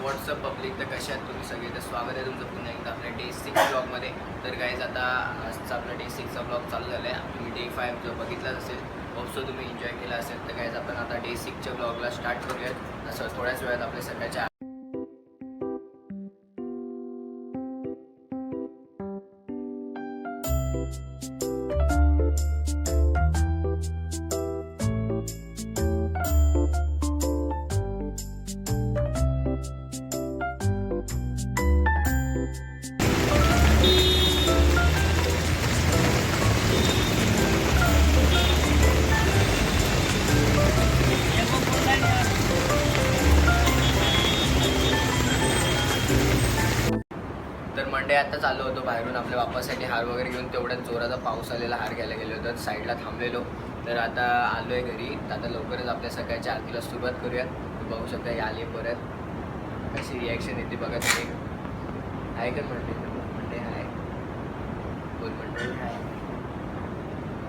WhatsApp public तर कशा आहेत तुम्ही सगळे? तर स्वागत आहे तुमचं पुन्हा एकदा आपल्या डे सिक्स ब्लॉगमध्ये तर काहीच आता आजचा आपला डे सिक्सचा ब्लॉग चालू झाला आहे तुम्ही डे फाईव्ह जो बघितलाच असेल होपसो तुम्ही एन्जॉय केला असेल. तर काहीच आपण आता डे सिक्सच्या ब्लॉगला स्टार्ट करूयात. असं थोड्याच वेळात आपल्या सकाळच्या आत्ता आता चालू होतो बाहेरून आपल्या बाप्पासाठी हार वगैरे घेऊन. तेवढ्याच जोराचा पाऊस आलेला हार घ्यायला गेलो होतो. साईडला थांबलेलो. तर आता आलो आहे घरी. तर आता लवकरच आपल्या सकाळच्या आरतीला सुरुवात करूयात तुम्ही बघू शकता ही आली आहे परत. कशी रिॲक्शन येते बघा तुम्ही. आहे का म्हणते म्हणते आहे बोल म्हणते आहे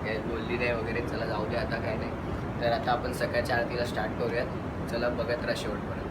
काय बोलली नाही वगैरे. चला जाऊ दे आता काय नाही. तर आता आपण सकाळच्या आरतीला स्टार्ट करूयात. चला बघत राहा शेवटपर्यंत.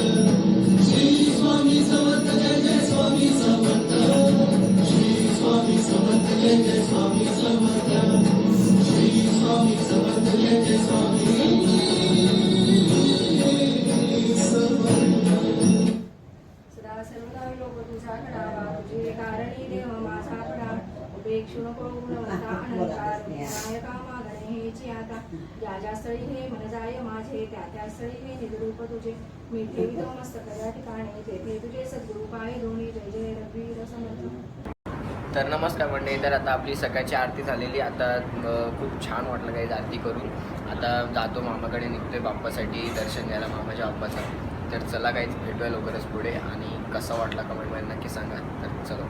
उपेक्षु ज्या स्थळी हे मन जाय माझे त्या त्या स्थळी हे निजरूप तुझे मी ठेवितो मस्तक या ठिकाणी तेथे तुझे सद्गुरु पाय दोन्ही जय जय रघुवीर समर्थ तर नमस्कार मंडळी तर आता आपली सकाळची आरती झालेली आता खूप छान वाटलं काही आरती करून. आता जातो मामाकडे निघतोय बाप्पासाठी दर्शन घ्यायला. मामाच्या बाप्पाचं तर चला काहीच भेटूया लवकरच पुढे. आणि कसा वाटला कमेंटमध्ये नक्की सांगा. तर चलो.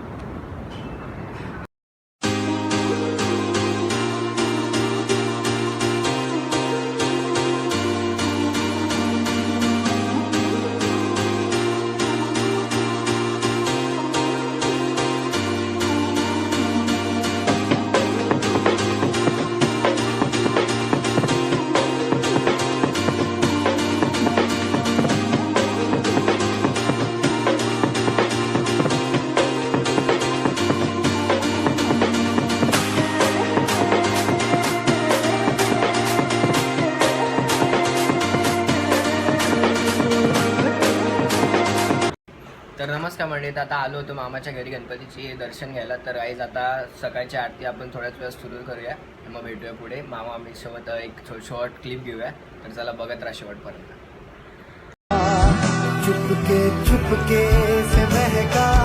नमस्कार मंडळीत आता आलो होतो मामाच्या घरी गणपतीची दर्शन घ्यायला. तर आईज आता सकाळची आरती आपण थोड्याच वेळात सुरू करूया मग भेटूया पुढे. मामा आम्ही सोबत एक शॉर्ट क्लिप घेऊया. तर चला बघत राहा शेवटपर्यंत. चुपके चुपके से महका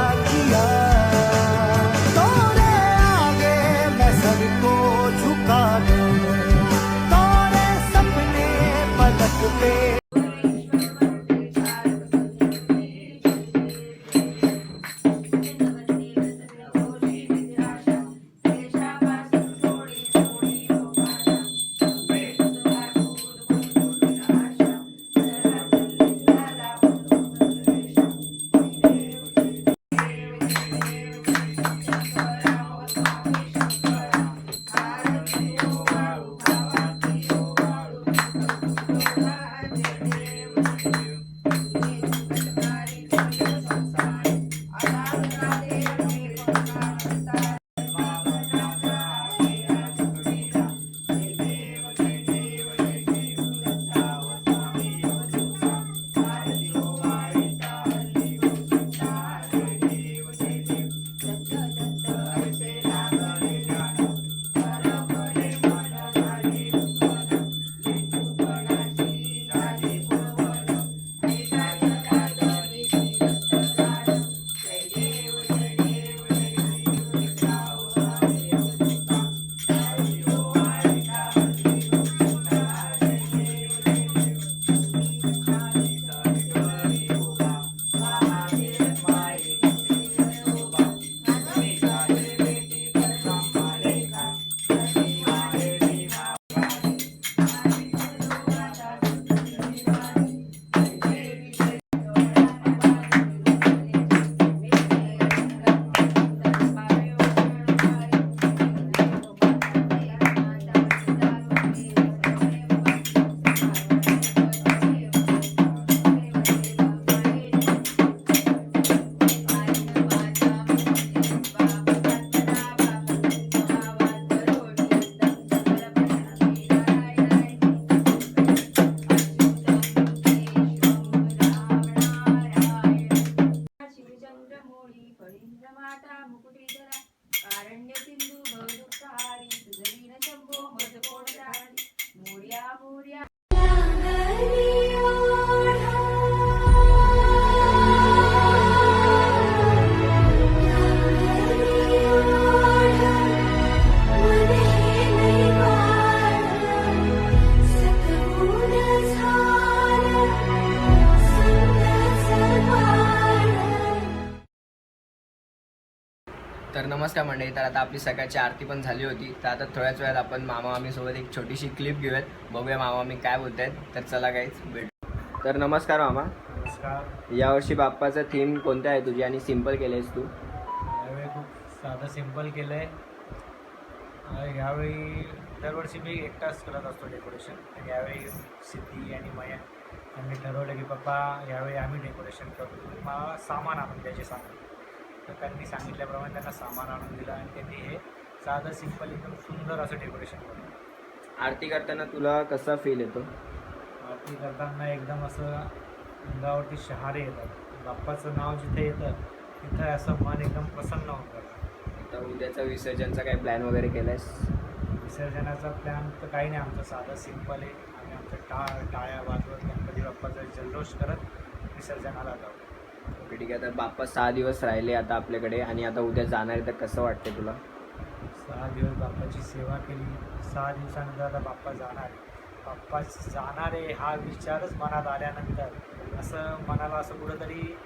तर नमस्कार मंडळी तर आता आपली सकाळची आरती पण झाली होती. तर आता थोड्याच वेळात आपण मामा मामी सोबत एक छोटीशी क्लिप घेऊयात. बघूया मामा मामी काय बोलत आहेत तर चला काहीच भेट. तर नमस्कार मामा. नमस्कार. यावर्षी बाप्पाचं थीम कोणतं आहे तुझी? आणि सिंपल केलेस तू. यावेळी खूप साधं सिंपल केलं आहे यावेळी दरवर्षी मी एकटाच करत असतो डेकोरेशन आणि यावेळी सिद्धी आणि मया यांनी ठरवलं की पप्पा यावेळी आम्ही डेकोरेशन करू सामान आणून द्यायचे सांगितलं तर त्यांनी सांगितल्याप्रमाणे त्यांना सामान आणून दिलं आणि त्यांनी हे साधं सिंपल एकदम सुंदर असं डेकोरेशन केलं. आरती करताना तुला कसा फील येतो? आरती करताना एकदम असं अंगावरती शहारे येतात. बाप्पाचं नाव जिथे येतं तिथं असं मन एकदम प्रसन्न होऊन जातं. आता उद्याचा विसर्जनचा काही प्लॅन वगैरे केलायस? विसर्जनाचा प्लॅन तर काही नाही. आमचं साधं सिंपल आहे. आम्ही आमचं टा टाळ्या वाजवत गणपती बाप्पाचा जल्लोष करत विसर्जनाला जाऊ. ठीक आहे आता बाप्पा सहा दिवस राहिले आता आपल्याकडे आणि आता उद्या जाणार आहे तर कसं वाटतं तुला? सहा दिवस बाप्पाची सेवा केली सहा दिवसानंतर आता बाप्पा जाणार आहे. बाप्पा जाणार आहे हा विचारच मनात आल्यानंतर. असं मनाला असं कुठंतरी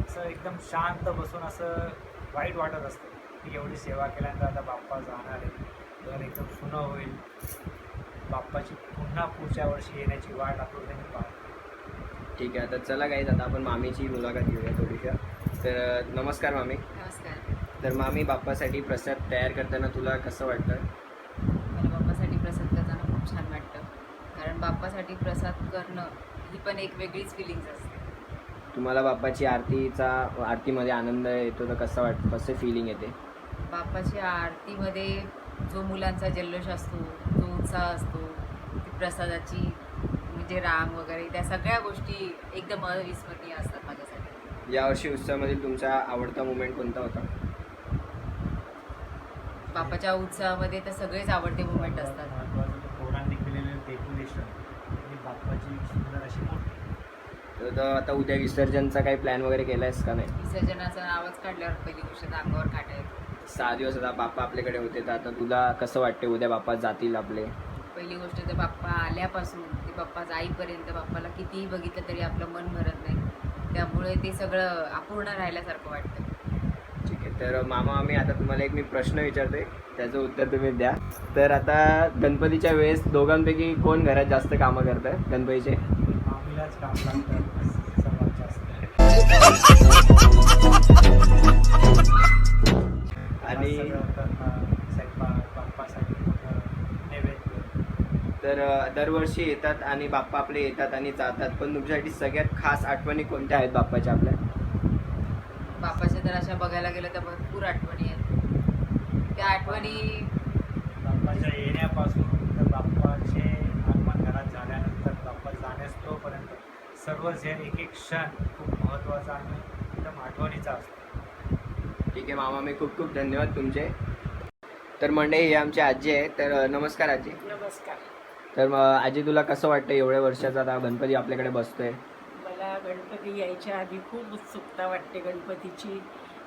असं एकदम शांत बसून असं वाईट वाटत असतं की एवढी सेवा केल्यानंतर आता बाप्पा जाणार आहे. घर एकदम सुनं होईल. बाप्पाची पुन्हा पुढच्या वर्षी येण्याची वाट आतुरतेने पाहतो. ठीक आहे तर चला काही आता आपण मामीची मुलाखत घेऊया थोडीशा. तर नमस्कार मामी. नमस्कार. तर मामी बाप्पासाठी प्रसाद तयार करताना तुला कसं वाटतं? मला बाप्पासाठी प्रसाद करताना खूप छान वाटतं. कारण बाप्पासाठी प्रसाद करणं ही पण एक वेगळीच फिलिंग्स असते. तुम्हाला बाप्पाची आरतीचा आरतीमध्ये आनंद येतो तर कसं वाटतं? कसं फिलिंग येते? बाप्पाच्या आरतीमध्ये जो मुलांचा जल्लोष असतो जो उत्साह असतो ती प्रसादाची म्हणजे रांग वगैरे त्या सगळ्या गोष्टी एकदम अविस्मरणीय असतात माझ्यासाठी. यावर्षी उत्सवामधील तुमचा आवडता मुमेंट कोणता होता? बाप्पाच्या उत्सवामध्ये तर सगळेच आवडते मुवमेंट असतात. केलेलं डेकोरेशन आणि बाप्पाची सुंदर अशी मूर्ती. तर आता उद्या विसर्जनचा काही प्लॅन वगैरे केला आहेस का नाही? विसर्जनाचा आवाज काढल्यावर पहिली गोष्ट तर अंगावर काटा येतो सहा दिवस आता बाप्पा आपल्याकडे होते तर आता तुला कसं वाटते उद्या बाप्पा जातील आपले? पहिली गोष्ट तर बाप्पा आल्यापासून ते बाप्पा जाईपर्यंत बाप्पाला कितीही बघितलं तरी आपलं मन भरत नाही. त्यामुळे ते सगळं अपूर्ण राहिल्यासारखं वाटतं. ठीक आहे तर मामा आम्ही आता तुम्हाला एक मी प्रश्न विचारतोय त्याचं उत्तर तुम्ही द्या. तर आता गणपतीच्या वेळेस दोघांपैकी कोण घरात जास्त कामं करतं? गणपतीचे? मामीलाच काम लागतं सर्वात जास्त. दरवर्षी येतात आणि बाप्पा आपले येतात आणि जातात. पण तुमच्यासाठी सगळ्यात खास आठवणी कोणत्या आहेत बाप्पाच्या आपल्या? बाप्पाच्या तर अशा बघायला गेलं तर भरपूर आठवणी आहेत. त्या आठवणी बाप्पाच्या येण्यापासून तर बाप्पाचे आगमन घरात झाल्यानंतर बाप्पा जाण्यास तोपर्यंत सर्वच हे एक एक क्षण खूप महत्त्वाचा आणि एकदम आठवणीचा असतो. ठीक आहे मामा मी खूप खूप धन्यवाद तुमचे. तर मंडळी ही आमची आजी आहे तर नमस्कार आजी. नमस्कार. तर मग आजी तुला कसं वाटतं एवढ्या वर्षाचा आता गणपती आपल्याकडे बसतोय? मला गणपती यायच्या आधी खूप उत्सुकता वाटते गणपतीची.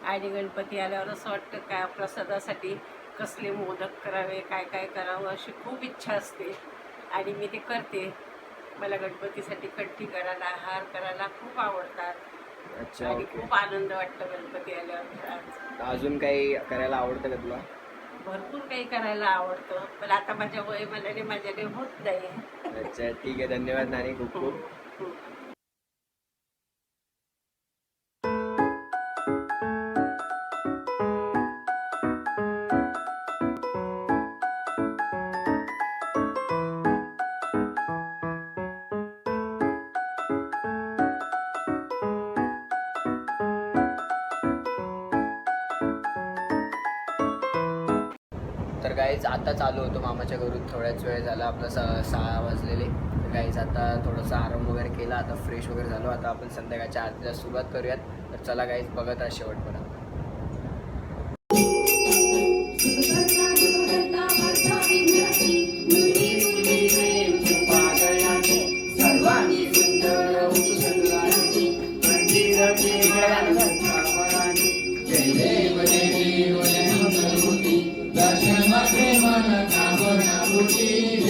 आणि गणपती आल्यावर असं वाटतं का प्रसादासाठी कसले मोदक करावे काय काय करावं अशी खूप इच्छा असते. आणि मी ते करते. मला गणपतीसाठी कट्टी करायला हार करायला खूप आवडतात. अच्छा आणि खूप आनंद वाटतो गणपती आल्यावर. घरात अजून काही करायला आवडतं का तुला? भरपूर काही करायला आवडतं. पण आता माझ्या वय मनाने माझ्याने होत नाही. अच्छा ठीक आहे. धन्यवाद नानी. खूप खूप. तर गाईज आता चालू होतो मामाच्या घरून थोड्याच वेळ झाला आपलं स सहा वाजलेले. तर गाईज आता थोडासा आराम वगैरे केला आता फ्रेश वगैरे झालो. आता आपण संध्याकाळच्या आरतीला सुरुवात करूयात. तर चला गाईज बघत राहा शेवटपर्यंत. Jesus.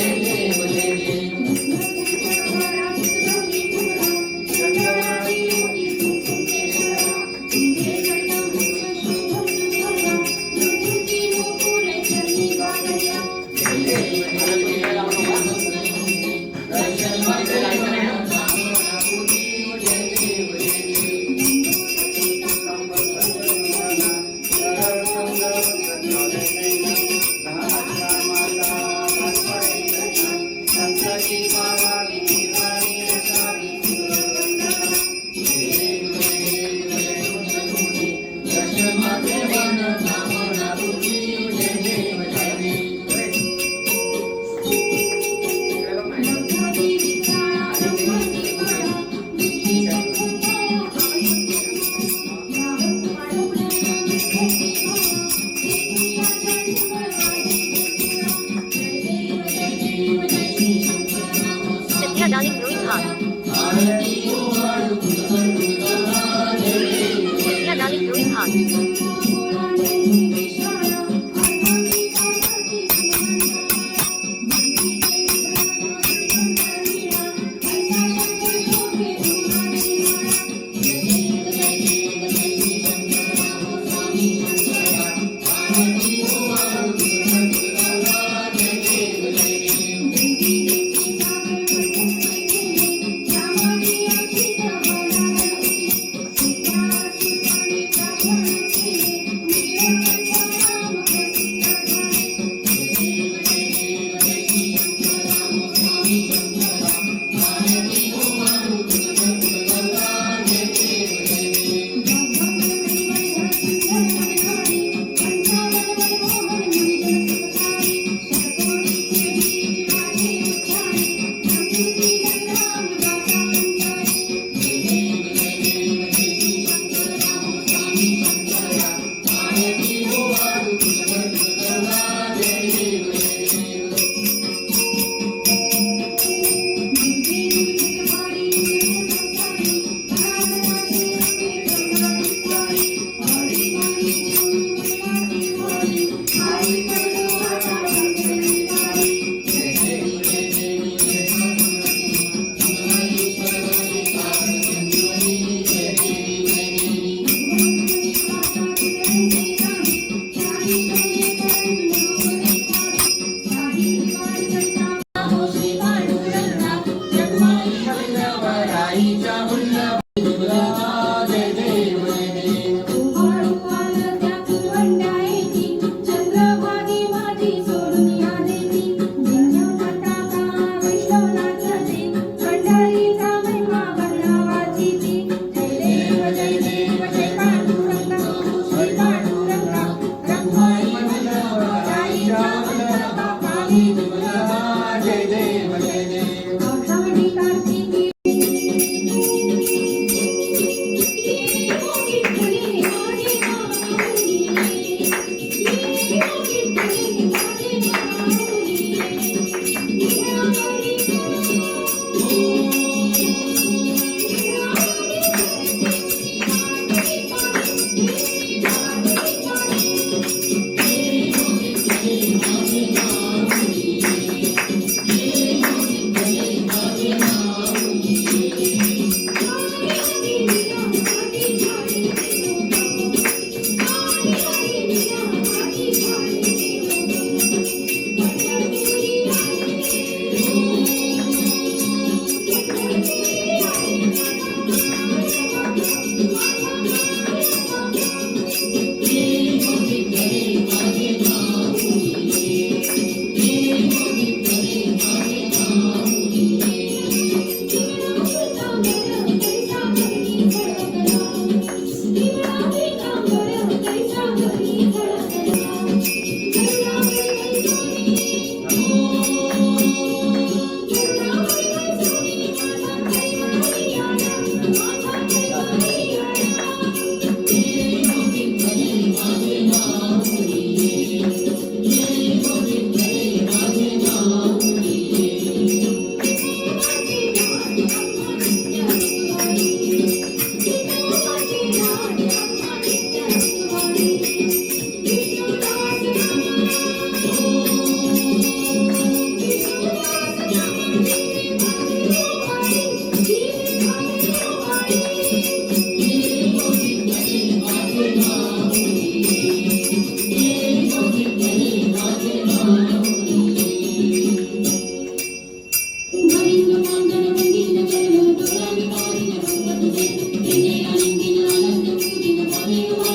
なんだって。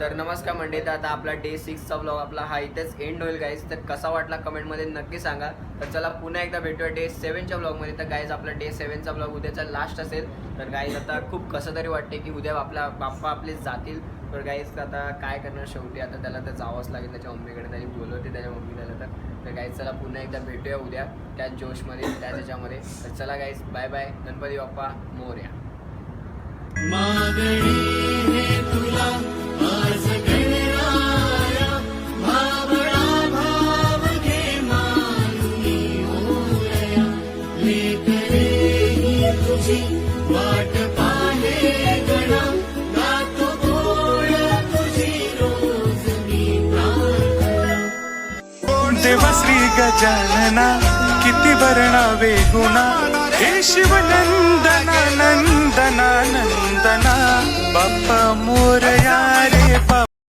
तर नमस्कार मंडळी तर आता आपला डे सिक्सचा ब्लॉग आपला हा इथेच एंड होईल गाईज तर कसा वाटला कमेंटमध्ये नक्की सांगा. तर चला पुन्हा एकदा भेटूया डे सेवनच्या ब्लॉगमध्ये तर गाईज आपला डे सेवनचा ब्लॉग उद्याचा लास्ट असेल. तर गाईज आता खूप कसं तरी वाटते की उद्या आपला बाप्पा आपले जातील. तर गाईज आता काय करणार शेवटी? आता त्याला तर जावंच लागेल त्याच्या मम्मीकडे त्याने बोलवते त्याच्या मम्मी त्याला तर. तर गाईज चला पुन्हा एकदा भेटूया उद्या त्याच जोशमध्ये त्याच ह्याच्यामध्ये तर चला guys bye bye Ganpati Bappa Morya. मागणी देवश्री गजानना? किती वर्णा वेगुणा हे शिवनंदना नंदना नंदना. बाप्पा मोरया